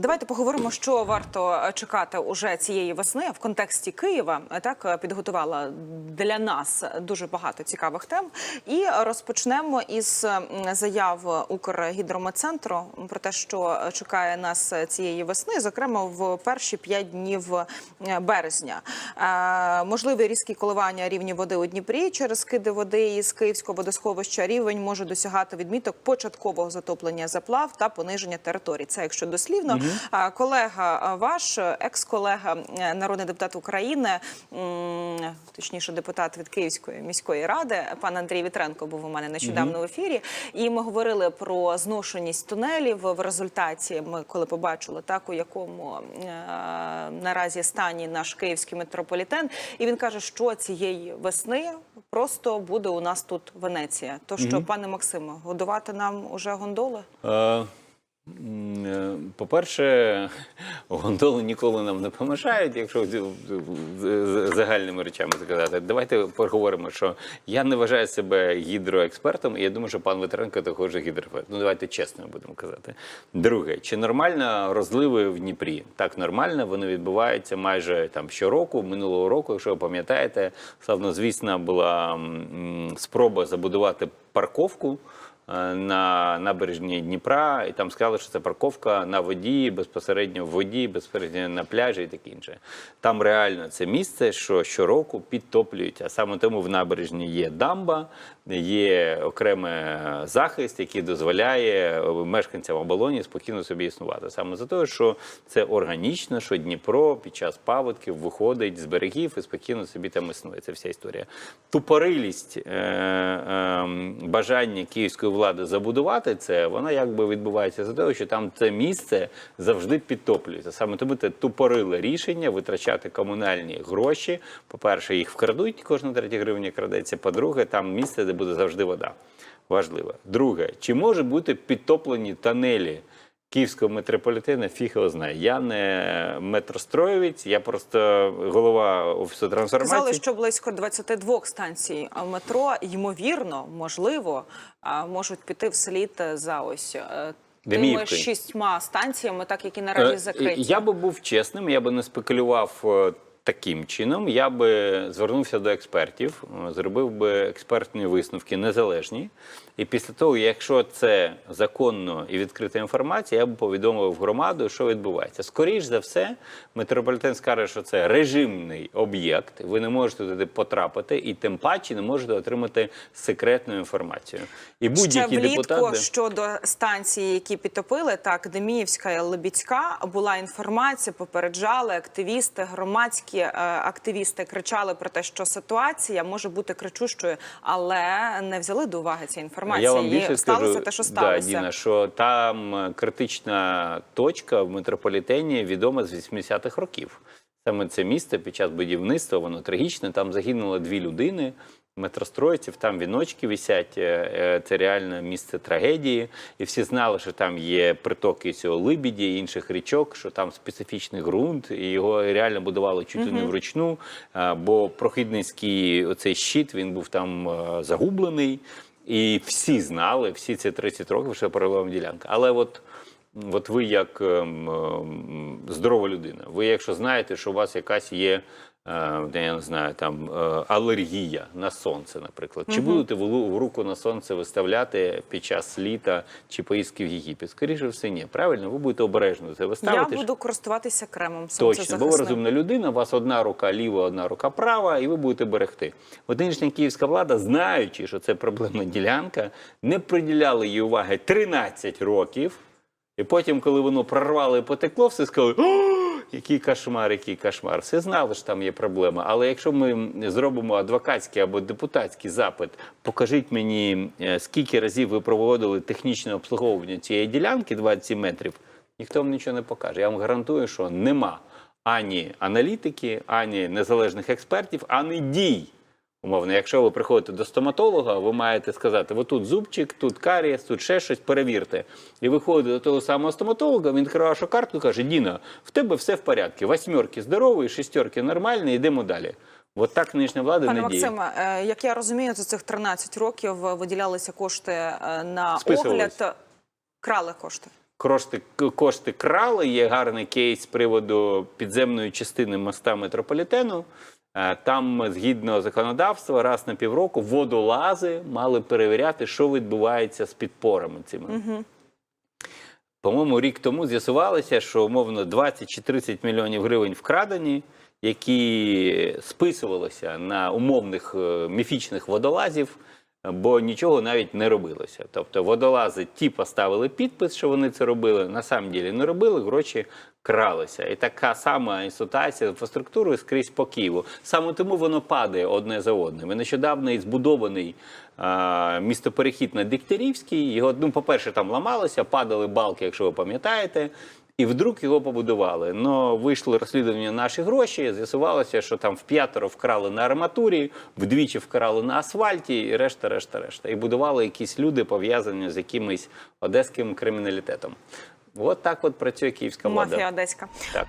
Давайте поговоримо, що варто е, чекати уже цієї весни в контексті Києва. Е, Так е, підготувала для нас дуже багато цікавих тем. І розпочнемо із заяв Укргідрометцентру про те, що чекає нас цієї весни, зокрема в перші п'ять днів березня. Можливі різкі коливання рівня води у Дніпрі через скиди води із Київського водосховища. Рівень може досягати відміток початкового затоплення заплав та пониження територій. Це якщо дослівно. Колега ваш, екс-колега, е, народний депутат України, точніше, депутат від Київської міської ради, пан Андрій Вітренко був у мене нещодавно в ефірі. І ми говорили про зношеність тунелів. В результаті ми коли побачили так, у якому е, наразі стані наш київський метрополітен. І він каже, що цієї весни просто буде у нас тут Венеція. То що, пане Максиме, годувати нам уже гондоли? Е, е, По-перше, гондоли ніколи нам не помешають, якщо загальними речами сказати. Давайте поговоримо, що я не вважаю себе гідроекспертом, і я думаю, що пан Ветренко також гідроексперт. Ну давайте чесно будемо казати. Друге, чи нормально розливи в Дніпрі? Так, нормально, вони відбуваються майже там щороку. Минулого року, якщо ви пам'ятаєте, славнозвісна була спроба забудувати парковку е, на набережні Дніпра, і там сказали, що це парковка на воді, безпосередньо в воді, безпосередньо на пляжі і таке інше. Там реально це місце, що щороку підтоплюють. А саме тому в набережні є дамба, є окремий захист, який дозволяє мешканцям оболоні спокійно собі існувати. Саме за те, що це органічно, що Дніпро під час паводків виходить з берегів і спокійно собі там існує. Це вся історія. Тупорилість е, е, бажання київської забудувати це, вона якби відбувається за того, що там це місце завжди підтоплюється. Саме тому це тупориле рішення витрачати комунальні гроші. По-перше, їх вкрадуть, кожна третя гривня крадеться. По-друге, там місце, де буде завжди вода. Важливо. Друге, чи може бути підтоплені тонелі? Київського митрополітена фіг його знає. Я не метростроєвець, я просто голова офісу трансформації. Сказали, що близько 22 станцій метро, ймовірно, можливо, можуть піти вслід за ось е, тими шістьма станціями, так які наразі Е, закриті. Я би був чесним, я би не спекулював е, таким чином. Я би звернувся до експертів, е, зробив би експертні висновки незалежні. І після того, якщо це законно і відкрита інформація, я б повідомив громаду, що відбувається. Скоріш за все, метрополітен скаже, що це режимний об'єкт. Ви не можете туди потрапити, і тим паче не можете отримати секретну інформацію. І будь-які влітку депутати щодо станції, які підтопили, так Деміївська і Лебідська, була інформація, попереджали активісти, громадські е, активісти кричали про те, що ситуація може бути кричущою, але не взяли до уваги ці інформації. Я вам більше сталося скажу, те, що Да. Діна, що там е, критична точка в метрополітені відома з 80-х років. Саме це місце під час будівництва, воно трагічне. Там загинуло дві людини. Метростроїців, там віночки висять. е, е, Це реально місце трагедії. І всі знали, що там є притоки цього либіді і інших річок, що там специфічний ґрунт, і його реально будували чуть ли не вручну. Бо прохідницький оцей щит він був там е, загублений. І всі знали, всі ці 30 років, що паралельна ділянка. Але от, от ви як ем, ем, здорова людина, ви якщо знаєте, що у вас якась є, я не знаю, там е, алергія на сонце, наприклад, чи будете в руку на сонце виставляти під час літа чи поїздки в Єгипет? Скоріше все, ні. Правильно, ви будете обережно це виставити. Я буду користуватися кремом Точно, бо ви розумна людина, у вас одна рука ліва, одна рука права, і ви будете берегти. От нинішня київська влада, знаючи, що це проблемна ділянка, не приділяли їй уваги 13 років. І потім, коли воно прорвало і потекло, все сказали: який кошмар, який кошмар. Все знали, що там є проблема. Але якщо ми зробимо адвокатський або депутатський запит, покажіть мені, е, скільки разів ви проводили технічне обслуговування цієї ділянки 27 метрів, ніхто вам нічого не покаже. Я вам гарантую, що нема ані аналітики, ані незалежних експертів, ані дій. Умовно, якщо ви приходите до стоматолога, ви маєте сказати: отут зубчик, тут карієс, тут ще щось, перевірте. І виходите до того самого стоматолога, він відкриває вашу картку і каже: Діна, в тебе все в порядку. Восьмерки здорові, шістерки нормальні, йдемо далі. От так нинішня влада Пане не діє. Максиме, е, як я розумію, за цих 13 років виділялися кошти е, на огляд. Крали кошти. кошти, кошти крали. Є гарний кейс з приводу підземної частини моста метрополітену. Е, Там, згідно законодавства, раз на півроку водолази мали перевіряти, що відбувається з підпорами цими. По-моєму, рік тому з'ясувалося, що умовно 20 чи 30 мільйонів гривень вкрадені, які списувалися на умовних е, міфічних водолазів, бо нічого навіть не робилося. Тобто водолази ті поставили підпис, що вони це робили, на самом ділі не робили, гроші кралися. І така сама ситуація з інфраструктурою скрізь по Києву. Саме тому воно падає одне за одним. І нещодавно збудований містоперехід на Дегтярівський. Його, ну, по-перше, там ламалося, падали балки, якщо ви пам'ятаєте. І вдруг його побудували. Но вийшло розслідування наші гроші. З'ясувалося, що там в п'ятеро вкрали на арматурі, вдвічі вкрали на асфальті, і решта, решта, решта. І будували якісь люди, пов'язані з якимось одеським криміналітетом. От так от працює київська влада. Мафія одеська. Так.